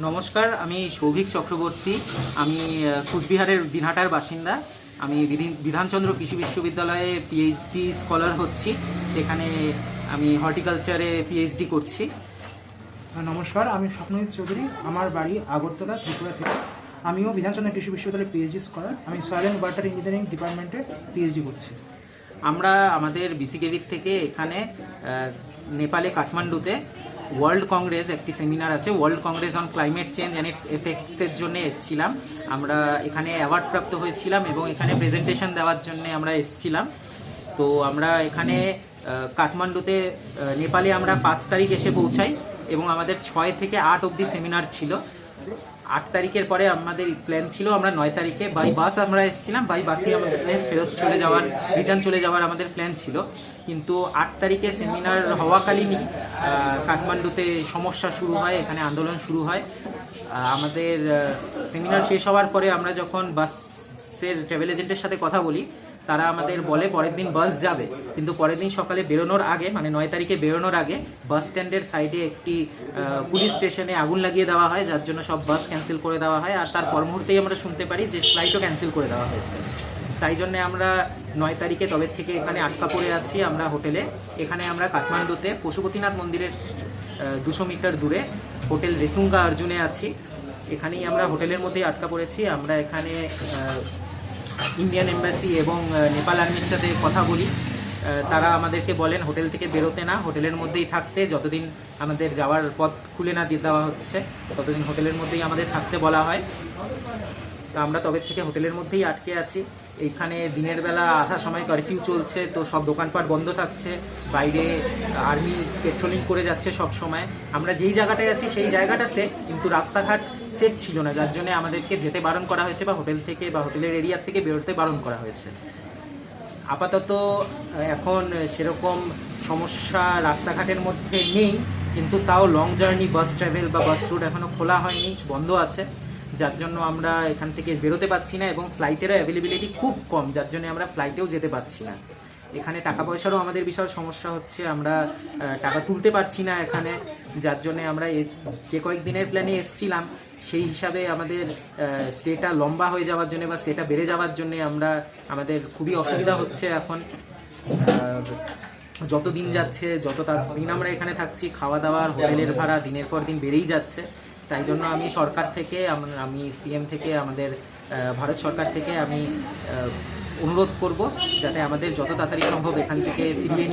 নমস্কার আমি সৌভিক চক্রবর্তী। আমি কুচবিহারের দিনহাটার বাসিন্দা। আমি বিধি- বিধানচন্দ্র কৃষি বিশ্ববিদ্যালয়ে পিএইচডি স্কলার হচ্ছি। সেখানে আমি হর্টিকালচারে পিএইচডি করছি। নমস্কার আমি স্বপ্নজিৎ চৌধুরী। আমার বাড়ি আগরতলা ত্রিপুরা থেকে। আমিও বিধানচন্দ্র কৃষি বিশ্ববিদ্যালয়ের পিএইচডি স্কলার আমি সয়েল অ্যান্ড ওয়াটার ইঞ্জিনিয়ারিং ডিপার্টমেন্টে পিএইচডি করছি। আমরা আমাদের বিসিকেভির থেকে এখানে নেপালে কাঠমান্ডুতে ওয়ার্ল্ড কংগ্রেস একটি সেমিনার আছে। World congress on climate change and its এফেক্টসের জন্য এসেছিলাম। আমরা এখানে অ্যাওয়ার্ড প্রাপ্ত হয়েছিলাম এবং এখানে প্রেজেন্টেশন দেওয়ার জন্য আমরা এসেছিলাম। তো আমরা এখানে কাঠমান্ডুতে নেপালে আমরা পাঁচ তারিখ এসে পৌঁছাই এবং আমাদের ছয় থেকে আট অবধি সেমিনার ছিল। আট তারিখের পরে আমাদের প্ল্যান ছিল, আমরা নয় তারিখে বাই বাস আমরা এসেছিলাম বাই বাসে আমাদের প্ল্যান ফেরত চলে যাওয়ার রিটার্ন চলে যাওয়ার আমাদের প্ল্যান ছিল। কিন্তু আট তারিখে সেমিনার হওয়াকালীনই কাঠমান্ডুতে সমস্যা শুরু হয়, এখানে আন্দোলন শুরু হয়। আমাদের সেমিনার শেষ হওয়ার পরে আমরা যখন বাসের ট্রাভেল এজেন্টের সাথে কথা বলি তারা আমাদের বলে পরের দিন বাস যাবে। কিন্তু পরের দিন সকালে বেরোনোর আগে মানে নয় তারিখে বেরোনোর আগে বাস স্ট্যান্ডের সাইডে একটি পুলিশ স্টেশনে আগুন লাগিয়ে দেওয়া হয়, যার জন্য সব বাস ক্যান্সেল করে দেওয়া হয়। আর তার পর মুহূর্তেই আমরা শুনতে পারি যে ফ্লাইটও ক্যান্সেল করে দেওয়া হয়েছে। তাই জন্যে আমরা নয় তারিখে তবে থেকে এখানে আটকা পড়ে আছি আমরা হোটেলে। এখানে আমরা কাঠমান্ডুতে পশুপতিনাথ মন্দিরের দুশো মিটার দূরে হোটেল রেসুঙ্গা অর্জুনে আছি। এখানেই আমরা হোটেলের মধ্যেই আটকা পড়েছি। আমরা এখানে ইন্ডিয়ান এম্বাসি এবং নেপাল আর্মির সাথে কথা বলি। তারা আমাদেরকে বলেন, হোটেল থেকে বেরোতে না, হোটেলের মধ্যেই থাকতে, যতদিন আমাদের যাওয়ার পথ খুলে না দিয়ে দেওয়া হচ্ছে, ততদিন হোটেলের মধ্যেই আমাদের থাকতে বলা হয়। তো আমরা তবে থেকে হোটেলের মধ্যেই আটকে আছি। এইখানে দিনের বেলা আসার সময় কারফিউ চলছে, তো সব দোকানপাট বন্ধ থাকছে, বাইরে আর্মি পেট্রোলিং করে যাচ্ছে সব সময়। আমরা যেই জায়গাটায় আছি, সেই জায়গাটা সেফ কিন্তু রাস্তাঘাট সেফ ছিল না, যার জন্য আমাদেরকে যেতে বারণ করা হয়েছে বা হোটেল থেকে বা হোটেলের এরিয়ার থেকে বেরোতে বারণ করা হয়েছে। আপাতত এখন সেরকম সমস্যা রাস্তাঘাটের মধ্যে নেই, কিন্তু তাও লং জার্নি বাস ট্রাভেল বা বাস রুট এখনও খোলা হয়নি, বন্ধ আছে। যার জন্য আমরা এখান থেকে বেরোতে পারছি না এবং ফ্লাইটেরও অ্যাভেলেবিলিটি খুব কম, যার জন্য আমরা ফ্লাইটেও যেতে পারছি না। এখানে টাকা পয়সারও আমাদের বিশাল সমস্যা হচ্ছে, আমরা টাকা তুলতে পারছি না এখানে। যার জন্য আমরা যে কয়েকদিনের প্ল্যানে এসেছিলাম, সেই হিসাবে আমাদের স্টেটা লম্বা হয়ে যাওয়ার জন্য বা স্টেটা বেড়ে যাওয়ার জন্য আমরা, আমাদের খুবই অসুবিধা হচ্ছে এখন। যত দিন যাচ্ছে, যত দিন আমরা এখানে থাকছি, খাওয়া দাওয়ার, হোটেলের ভাড়া দিনের পর দিন বেড়েই যাচ্ছে। তাই জন্য আমি সরকার থেকে, আম- সিএম থেকে আমাদের ভারত সরকার থেকে আমি অনুরোধ করব যাতে আমাদের যত তাড়াতাড়ি সম্ভব এখান থেকে ফিরিয়ে